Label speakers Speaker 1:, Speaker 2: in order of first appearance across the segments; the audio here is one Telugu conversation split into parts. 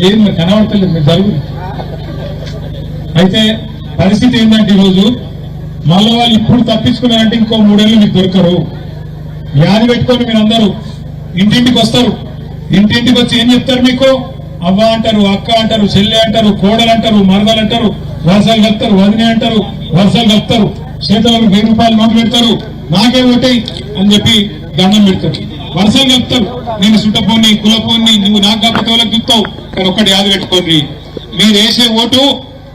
Speaker 1: లేదు మరి కనబడతలేదు మీరు జరుగు. అయితే పరిస్థితి ఏంటంటే ఈరోజు మళ్ళీ వాళ్ళు ఇప్పుడు తప్పించుకున్నారంటే ఇంకో మూడేళ్ళు మీకు దొరకరు. వ్యాధి పెట్టుకొని మీరు అందరూ ఇంటింటికి వస్తారు. ఇంటింటికి వచ్చి ఏం చెప్తారు మీకు? అవ్వ అంటారు అక్క అంటారు చెల్లె అంటారు కోడలు అంటారు మరదలు అంటారు వరసలు కలుపుతారు వదిన అంటారు వరసలు కలుపుతారు చేతులకు వెయ్యి రూపాయలు నోటు పెడతారు నాకే ఓటేయి అని చెప్పి దండం పెడతారు. వరుసలు కలుపుతారు. నేను సుట్టపోని కులపోని నువ్వు నాకు కాకపోతే వాళ్ళకి చెప్తావు? కానీ ఒక్కటి యాద పెట్టుకోండి. మీరు వేసే ఓటు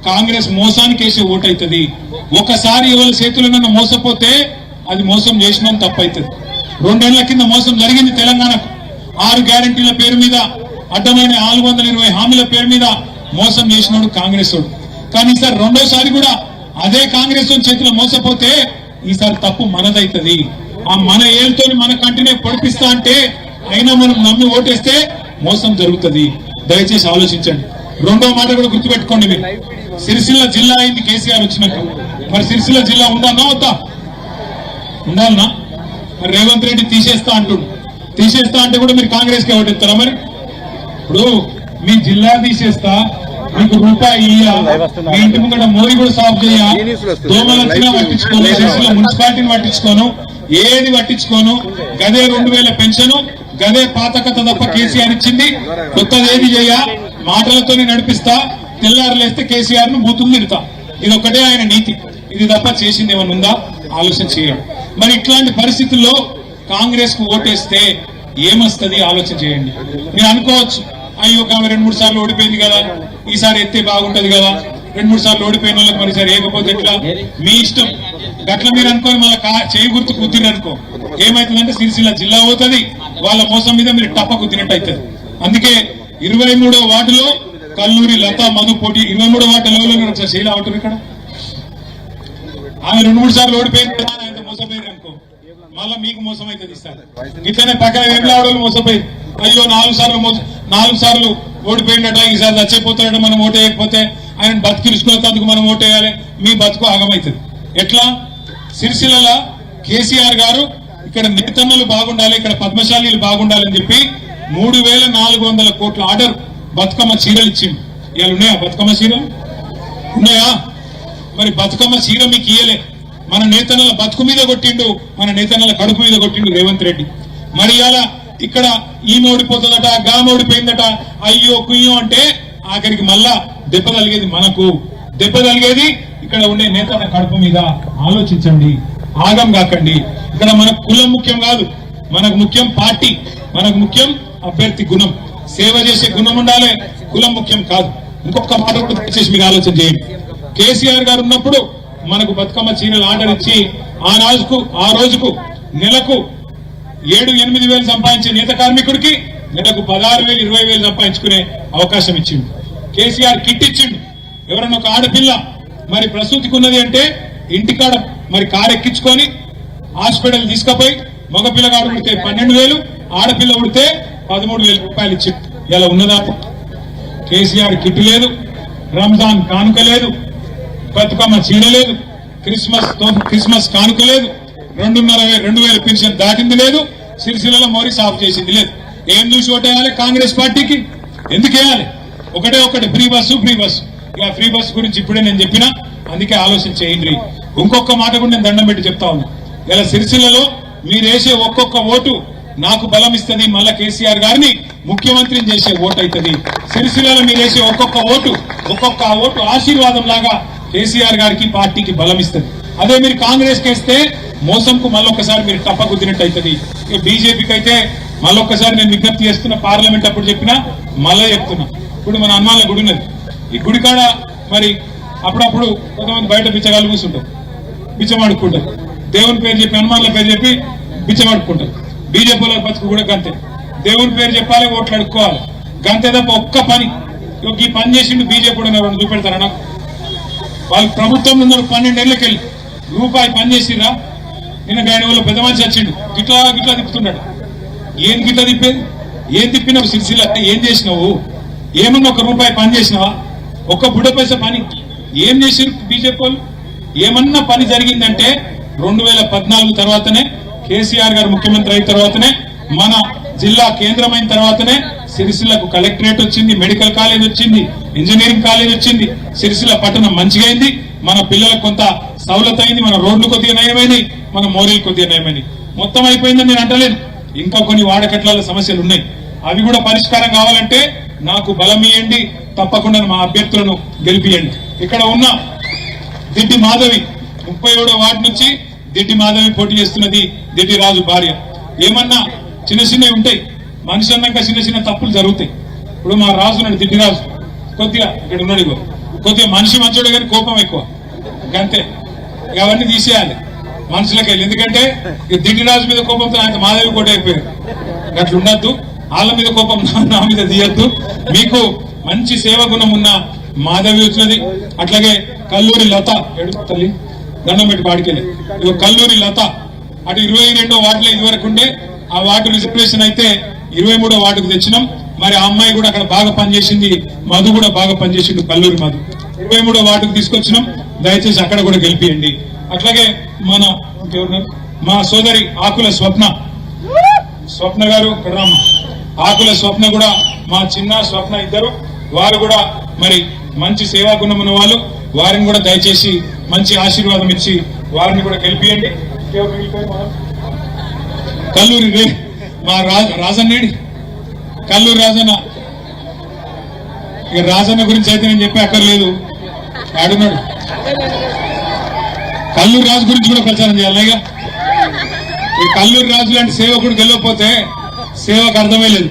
Speaker 1: కాంగ్రెస్ మోసానికి వేసే ఓటు అవుతుంది. ఒకసారి ఎవరి చేతులు నన్ను మోసపోతే అది మోసం చేసిన తప్పు అవుతుంది రెండేళ్ళ కింద మోసం జరిగింది తెలంగాణకు. ఆరు గ్యారంటీల పేరు మీద అడ్డమైన నాలుగు వందల ఇరవై హామీల పేరు మీద మోసం చేసినాడు కాంగ్రెస్ వాడు. కానీ ఈసారి రెండోసారి కూడా అదే కాంగ్రెస్ చేతిలో మోసపోతే ఈసారి తప్పు మనదైతది. ఆ మన ఏళ్ళతో మన కంటినే పొడిపిస్తా అంటే అయినా మనం నమ్మి ఓటేస్తే మోసం జరుగుతుంది. దయచేసి ఆలోచించండి. రెండో మాట కూడా గుర్తుపెట్టుకోండి మీరు. సిరిసిల్ల జిల్లా అయింది కేసీఆర్ వచ్చినాక మరి సిరిసిల్ల జిల్లా ఉండాలన్నా వద్దా? ఉండాలనా? మరి రేవంత్ రెడ్డి తీసేస్తా అంటుండు. తీసేస్తా అంటే కూడా మీరు కాంగ్రెస్కి ఓటేస్తారా మరి? ఇప్పుడు మీ జిల్లా తీసేస్తా మీకు రూపాయి ఇయ్యా. మీ ఇంటి ముంగట మోరి కూడా సాఫ్ చేయ దోమలు పట్టించుకోను సిరిసిల్ల మున్సిపాలిటీని పట్టించుకోను ఏది పట్టించుకోను గదే రెండు వేల పెన్షన్ గదే పాత కథ తప్ప కేసీఆర్ ఇచ్చింది. కొత్తది ఏది చేయ? మాటలతోనే నడిపిస్తా తెల్లారులేస్తే కేసీఆర్ను బూతులు తిడతా. ఇది ఒకటే ఆయన నీతి. ఇది తప్ప చేసింది ఏమైనా ఉందా? ఆలోచన చేయండి. మరి ఇట్లాంటి పరిస్థితుల్లో కాంగ్రెస్కు ఓటేస్తే ఏమొస్తుంది? ఆలోచన చేయండి. మీరు అనుకోవచ్చు అయ్యో ఆమె రెండు మూడు సార్లు ఓడిపోయింది కదా ఈసారి ఎత్తే బాగుంటది కదా. రెండు మూడు సార్లు ఓడిపోయిన వాళ్ళకి మరి సరే ఏకపోతే ఎట్లా? మీ ఇష్టం. గట్ల మీరు అనుకోని మళ్ళీ చేయి గుర్తు కుదిరి అనుకో. ఏమైతుందంటే సిరిసిల్ల జిల్లా పోతుంది వాళ్ళ మోసం మీద మీరు టప్ప కుదిరినట్టు అవుతుంది అందుకే ఇరవై మూడో వార్డులో కల్లూరి లతా మధు పోటీ ఇరవై మూడో వార్డులో ఒకసారి శైలి అవుతుంది ఇక్కడ. ఆమె రెండు మూడు సార్లు ఓడిపోయింది కదా మోసపోయారు అనుకో. మళ్ళీ మీకు మోసం అవుతుంది ఇస్తారు ఇట్లనే పక్కన ఏం మోసపోయి అయ్యో నాలుగు సార్లు నాలుగు సార్లు ఓడిపోయిండట ఈసారి చచ్చిపోతాడట మనం ఓటేయకపోతే ఆయన బతికిరుచుకున్నందుకు మనం ఓటేయాలి. మీ బతుకు ఆగమవుతుంది ఎట్లా? సిరిసిల్ల కేసీఆర్ గారు ఇక్కడ నేతన్నలు బాగుండాలి ఇక్కడ పద్మశాలీలు బాగుండాలి అని చెప్పి మూడు వేల నాలుగు వందల కోట్ల ఆర్డర్ బతుకమ్మ చీరలు ఇచ్చిండు. ఇవాళ ఉన్నాయా బతుకమ్మ చీరలు? ఉన్నాయా? మరి బతుకమ్మ చీర మీకు ఇయ్యలే. మన నేతన్నల బతుకు మీద కొట్టిండు మన నేతన్నల కడుపు మీద కొట్టిండు రేవంత్ రెడ్డి. మరి ఇలా ఇక్కడ ఈమె ఓడిపోతుందట గామ ఓడిపోయిందట అయ్యో కుయ్యో అంటే ఆఖరికి మళ్ళా దెబ్బ తలిగేది మనకు. దెబ్బ తలిగేది ఇక్కడ ఉండే నేతల కడుపు మీద. ఆలోచించండి. ఆగం కాకండి. ఇక్కడ మనకు కులం ముఖ్యం కాదు. మనకు ముఖ్యం పార్టీ. మనకు ముఖ్యం అభ్యర్థి గుణం. సేవ చేసే గుణం ఉండాలి. కులం ముఖ్యం కాదు. ఇంకొక మాట కూడా దయచేసి మీరు ఆలోచన చేయండి. కేసీఆర్ గారు ఉన్నప్పుడు మనకు బతుకమ్మ చీరలు ఆర్డర్ ఇచ్చి ఆ రోజుకు ఆ రోజుకు నెలకు ఏడు ఎనిమిది వేలు సంపాదించే నేత కార్మికుడికి నెలకు పదహారు వేలు ఇరవై వేలు సంపాదించుకునే అవకాశం ఇచ్చిండు. కేసీఆర్ కిట్ ఇచ్చిండు. ఎవరన్నా ఒక ఆడపిల్ల మరి ప్రసూతికి ఉన్నది అంటే ఇంటికాడ మరి కారు ఎక్కించుకొని హాస్పిటల్ తీసుకుపోయి మగపిల్లగాడు ఉడితే పన్నెండు వేలు ఆడపిల్ల ఉడితే పదమూడు వేల రూపాయలు ఇచ్చి ఇలా ఉన్నదా? కేసీఆర్ కిట్ లేదు రంజాన్ కానుక లేదు బతుకమ్మ చీడ లేదు క్రిస్మస్ తో- క్రిస్మస్ కానుక లేదు రెండున్నర రెండు వేల పెన్షన్ దాటింది లేదు సిరిసిల్లలో మోరీ సాఫ్ చేసింది లేదు. ఏం చూసి ఓటేయాలి కాంగ్రెస్ పార్టీకి? ఎందుకు వేయాలి? ఒకటే ఒకటి ఫ్రీ బస్సు ఫ్రీ బస్సు. ఇలా ఫ్రీ బస్సు గురించి ఇప్పుడే నేను చెప్పిన అందుకే ఆలోచన చేయండి. ఇంకొక మాట కూడా నేను దండం పెట్టి చెప్తా ఉన్నా. ఇలా సిరిసిల్లలో మీరు వేసే ఒక్కొక్క ఓటు నాకు బలం ఇస్తుంది మళ్ళా కేసీఆర్ గారిని ముఖ్యమంత్రిని చేసే ఓటు అవుతుంది సిరిసిల్లలో మీరు వేసే ఒక్కొక్క ఓటు ఒక్కొక్క ఓటు ఆశీర్వాదం లాగా కేసీఆర్ గారికి పార్టీకి బలం ఇస్తుంది. అదే మీరు కాంగ్రెస్ కేస్తే మోసంకు మళ్ళొకసారి మీరు టప్ప కుదిరినట్టు అవుతుంది బీజేపీకి అయితే మళ్ళొక్కసారి నేను విజ్ఞప్తి చేస్తున్న పార్లమెంట్ అప్పుడు చెప్పినా మళ్ళీ చెప్తున్నా ఇప్పుడు మన హనుమాన్ల గుడి ఉన్నది. ఈ గుడి కాడ మరి అప్పుడప్పుడు కొంతమంది బయట బిచ్చగాళ్ళు కూర్చుంటారు బిచ్చమాడుకుంటారు. దేవుని పేరు చెప్పి హనుమాన్ల పేరు చెప్పి బిచ్చమాడుకుంటారు. బీజేపీ వాళ్ళ బతుకు కూడా గంతే. దేవుని పేరు చెప్పాలి ఓట్లు అడుక్కోవాలి. గంతే తప్ప ఒక్క పని. ఈ పని చేసిండు బీజేపీ కూడా ఎవరైనా చూపెడతారా నాకు? వాళ్ళు ప్రభుత్వం ఉన్నారు పన్నెండేళ్ళకి వెళ్ళి రూపాయి పని చేసిరా నిన్న గాయన వల్ల పెద్ద మనిషి వచ్చిండు. గిట్లా గిట్లా తిప్పుతున్నాడు. ఏం గిట్ల తిప్పేది ఏం తిప్పినావు సిరిసిల్ల ఏం చేసినావు? ఏమన్నా ఒక రూపాయి పని చేసినావా? ఒక్క బుడ్డ పైస పని. ఏం చేసారు బీజేపీ వాళ్ళు? ఏమన్నా పని జరిగిందంటే రెండు వేల పద్నాలుగు తర్వాతనే కేసీఆర్ గారు ముఖ్యమంత్రి అయిన తర్వాతనే మన జిల్లా కేంద్రమైన తర్వాతనే సిరిసిల్లకు కలెక్టరేట్ వచ్చింది మెడికల్ కాలేజ్ వచ్చింది ఇంజనీరింగ్ కాలేజ్ వచ్చింది. సిరిసిల్ల పట్టణం మంచిగా అయింది మన పిల్లలకు కొంత సౌలత అయింది మన రోడ్లు కొద్దిగా నయమైనవి మన మోరీలు కొద్దిగా నయమైనవి మొత్తం అయిపోయిందని నేను అంటలేను. ఇంకా కొన్ని వాడకట్ల సమస్యలు ఉన్నాయి. అవి కూడా పరిష్కారం కావాలంటే నాకు బలం ఇవ్వండి తప్పకుండా మా అభ్యర్థులను గెలిపియండి. ఇక్కడ ఉన్న దిడ్డి మాధవి ముప్పై ఏడో వార్డు నుంచి దిడ్డి మాధవి పోటీ చేస్తున్నది దిడ్డి రాజు భార్య. ఏమన్నా చిన్న చిన్నవి ఉంటాయి. మనిషి అన్నాక చిన్న చిన్న తప్పులు జరుగుతాయి. ఇప్పుడు మా రాజు ఉన్నాడు దిడ్డి రాజు. కొద్దిగా ఇక్కడ ఉన్నాడు కొద్దిగా మనిషి మంచోడే కానీ కోపం ఎక్కువ. అంతే ఇక అవన్నీ తీసేయాలి. మనుషులకి వెళ్ళి. ఎందుకంటే ఇక దిడ్డి రాజు మీద కోపంతో ఆయన మాధవి కూడా అయిపోయారు. అట్లా ఉండద్దు. వాళ్ళ మీద కోపం నా- మీద తీయద్దు. మీకు మంచి సేవ గుణం ఉన్న మాధవి వచ్చినది. అట్లాగే కల్లూరి లత. తల్లి. దండం పెట్టి పాడికెళ్ళి. ఇది కల్లూరి లత. అటు ఇరవై రెండో వార్డులో ఇదివరకు ఉండే ఆ వార్డు రిజర్వేషన్ అయితే ఇరవై మూడో వార్డుకు తెచ్చినాం. మరి ఆ అమ్మాయి కూడా అక్కడ బాగా పనిచేసింది. మధు కూడా బాగా పనిచేసిండు కల్లూరి మధు. ఇరవై మూడో వార్డుకు తీసుకొచ్చినాం. దయచేసి అక్కడ కూడా గెలిపియండి. అట్లాగే మన ఇంకెవరున్నారు? మా సోదరి ఆకుల స్వప్న. స్వప్న గారు ఇక్కడ ఆకుల స్వప్న కూడా మా చిన్న స్వప్న ఇద్దరు. వారు కూడా మరి మంచి సేవా గుణం ఉన్న వాళ్ళు. వారిని కూడా దయచేసి మంచి ఆశీర్వాదం ఇచ్చి వారిని కూడా గెలిపియండి. కల్లూరి రే మా రాజన్నేడి కల్లూరి రాజన్న. ఇక రాజన్న గురించి అయితే నేను చెప్పే అక్కర్లేదు. ఆడున్నాడు. కల్లూరు రాజు గురించి కూడా ప్రచారం చేయాలి ఈ కల్లూరు రాజు లాంటి సేవకుడు గెలవకపోతే సేవకు అర్థమే లేదు.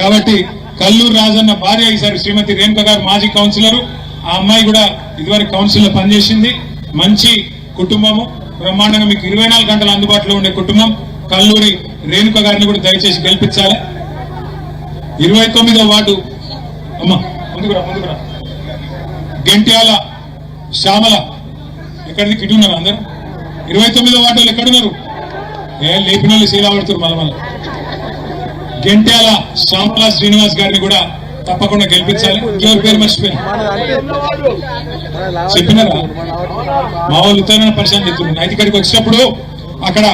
Speaker 1: కాబట్టి కల్లూరు రాజు అన్న భార్య ఈసారి శ్రీమతి రేణుక గారు మాజీ కౌన్సిలర్. ఆ అమ్మాయి కూడా ఇదివరకు కౌన్సిల్లో పనిచేసింది. మంచి కుటుంబము. బ్రహ్మాండంగా మీకు ఇరవై నాలుగు గంటలు అందుబాటులో ఉండే కుటుంబం. కల్లూరి రేణుక గారిని కూడా దయచేసి గెలిపించాలి. ఇరవై తొమ్మిదో వార్డు. అమ్మా ముందుకురా ముందుకురా గెంట్యాల శ్యామల. ఎక్కడికి ఇటు ఉన్నారు అందరు? ఇరవై తొమ్మిదో వార్డులు ఎక్కడున్నారు ఏ లేపిన వాళ్ళు శీలా పడుతున్నారు మళ్ళీ మళ్ళీ. గెంట్యాల శ్యామల శ్రీనివాస్ గారిని కూడా తప్పకుండా గెలిపించాలి. ఇంకెవరి పేరు మర్చిపోయాను? చెప్పినారా? మా వాళ్ళు ఉత్తరాయణ పరిచయం చెప్తున్నారు. అయితే ఇక్కడికి వచ్చినప్పుడు అక్కడ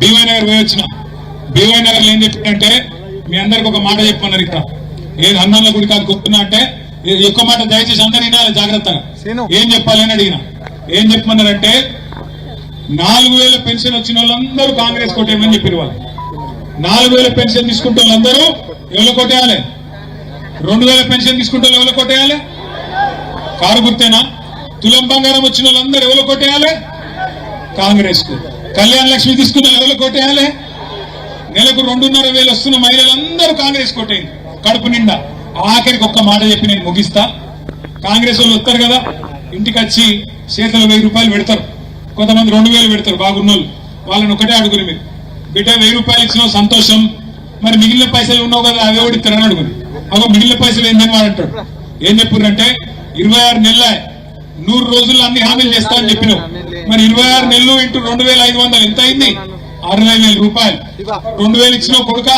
Speaker 1: బీవై నగర్ పోయి వచ్చిన. బీవై నగర్ ఏం చెప్పిందంటే మీ అందరికి ఒక మాట చెప్పమన్నారు ఇక్కడ. ఏది హనుమాన్ల గుడి కాదు గొప్పనా అంటే ఎక్కువ మాట దయచేసి అందరు వినాలి జాగ్రత్తగా. ఏం చెప్పాలి అని అడిగిన. ఏం చెప్పమన్నారంటే నాలుగు వేల పెన్షన్ వచ్చిన వాళ్ళందరూ కాంగ్రెస్ కొట్టేయమని చెప్పిన వాళ్ళు. నాలుగు వేల పెన్షన్ తీసుకుంటే వాళ్ళందరూ ఎవరు కొట్టేయాలి? రెండు వేల పెన్షన్ తీసుకుంటే వాళ్ళు ఎవరు కొట్టేయాలి? కారు గుర్తేనా? తులం బంగారం వచ్చిన వాళ్ళందరూ ఎవరు కొట్టేయాలి? కాంగ్రెస్కు కళ్యాణ లక్ష్మి తీసుకున్న ఎవరు కొట్టేయాలి? నెలకు రెండున్నర వేలు వస్తున్న మహిళలందరూ కాంగ్రెస్ కొట్టేయండి. కడుపు నిండా. ఆఖరికి ఒక్క మాట చెప్పి నేను ముగిస్తా. కాంగ్రెస్ వాళ్ళు వస్తారు కదా ఇంటికి వచ్చి చేతులు వెయ్యి రూపాయలు పెడతారు. కొంతమంది రెండు వేలు పెడతారు బాగున్నోళ్ళు. వాళ్ళని ఒకటే అడుగుని మీరు. బిడ్డ వెయ్యి రూపాయలు ఇచ్చిన సంతోషం. మరి మిగిలిన పైసలు ఉన్నావు కదా అవి ఒకటి తిరగని అడుగురు అగో మిగిలిన పైసలు ఏందని వాడు అంటాడు ఏం చెప్పుర్రంటే ఇరవై ఆరు నెలల. నూరు రోజుల్లో అన్ని హామీలు చేస్తామని చెప్పినావు. మరి ఇరవై ఆరు నెలలు ఇంటూ రెండు వేల ఐదు వందలు ఎంత అయింది? అరవై వేల రూపాయలు. రెండు వేలు ఇచ్చిన కొడుక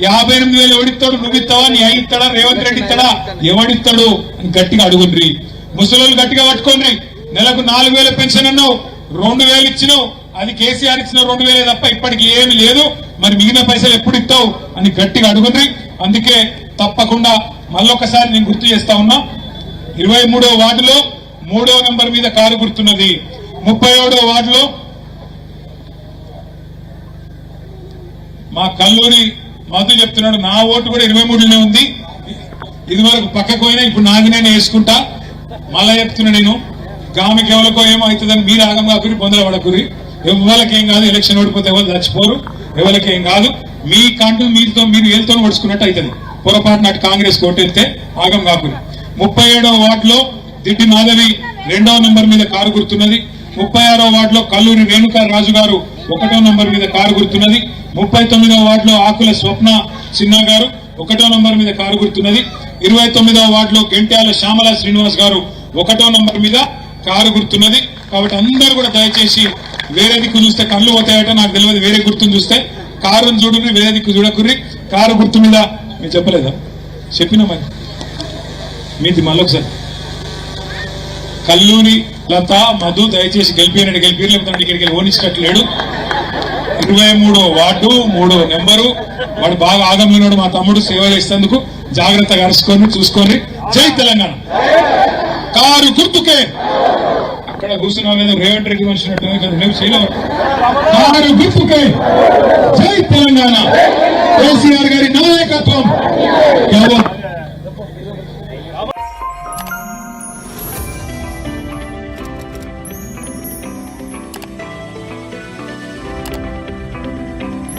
Speaker 1: యాభై ఎనిమిది వేలు ఎవడిస్తాడు? నువ్వు ఇస్తావా? నీ అయ్యి ఇస్తాడా? రేవంత్ రెడ్డి ఇస్తాడా? ఎవడిస్తాడు? అని గట్టిగా అడుగుండ్రి. ముసలోళ్ళు గట్టిగా పట్టుకోండి. నెలకు నాలుగు వేల పెన్షన్ అన్నావు రెండు వేలు ఇచ్చినావు. అది కేసీఆర్ ఇచ్చిన రెండు వేలే తప్ప ఇప్పటికి ఏమి లేదు. మరి మిగిలిన పైసలు ఎప్పుడు ఇస్తావు అని గట్టిగా అడుగుండ్రి. అందుకే తప్పకుండా మళ్ళొకసారి నేను గుర్తు చేస్తా ఉన్నా. ఇరవై మూడో వార్డులో మూడో నెంబర్ మీద కారు గుర్తున్నది. ముప్పై ఏడో వార్డులో మా కల్లూరి మధు చెప్తున్నాడు నా ఓటు కూడా ఇరవై మూడులోనే ఉంది. ఇది వరకు పక్కకు పోయినా ఇప్పుడు నాది వేసుకుంటా. మళ్ళా చెప్తున్నా నేను గామికి ఎవరికో ఏమో అవుతుందని మీరు ఆగంగా కాకురి పొందల పడకురి ఎవరికేం కాదు ఎలక్షన్ ఓడిపోతే ఎవరు చచ్చిపోరు. ఎవరికేం కాదు మీ కంటూ మీతో మీరు ఏళ్ళతో ఓడుచుకున్నట్టు అవుతుంది పొరపాటున నాటి కాంగ్రెస్ కోటెళ్తే ఆగం కాకురి ముప్పై ఏడవ వార్డులో దిడ్డి మాధవి రెండవ నంబర్ మీద కారు గుర్తున్నది. ముప్పై ఆరో వార్డులో కల్లూరి రేణుకా రాజు గారు ఒకటో నంబర్ మీద కారు గుర్తున్నది. ముప్పై తొమ్మిదవ వార్డులో ఆకుల స్వప్న చిన్న గారు ఒకటో నంబర్ మీద కారు గుర్తున్నది. ఇరవై తొమ్మిదవ వార్డులో గెంట్యాల శ్యామల శ్రీనివాస్ గారు ఒకటో నంబర్ మీద కారు గుర్తున్నది. కాబట్టి అందరూ కూడా దయచేసి వేరే దిక్కు చూస్తే కళ్ళు పోతాయట. నాకు తెలియదు వేరే గుర్తుని చూస్తే. కారుని చూడండి వేరే దిక్కు చూడకుర్రి. కారు గుర్తు మీద మీరు చెప్పలేదా? చెప్పినా మరి? మీది మళ్ళొకసారి కల్లూరి లత మధు దయచేసి గెలిపినట్టు గెలిపి లేకపోతే ఇక్కడికి ఓనిచ్చినట్టు లేడు. ఇరవై మూడో వార్డు మూడో నెంబరు. వాడు బాగా ఆగమన్నాడు మా తమ్ముడు సేవ చేసేందుకు జాగ్రత్తగా అరుచుకొని చూసుకొని. జై తెలంగాణ. కారు గుర్తుకే. అక్కడ కూర్చున్నాం ఏదో రేవంత్ రెడ్డి వచ్చినట్టు కదా మేము చేయలేము. కారు గుర్తుకే. జై తెలంగాణ. కేసీఆర్ గారి నాయకత్వం.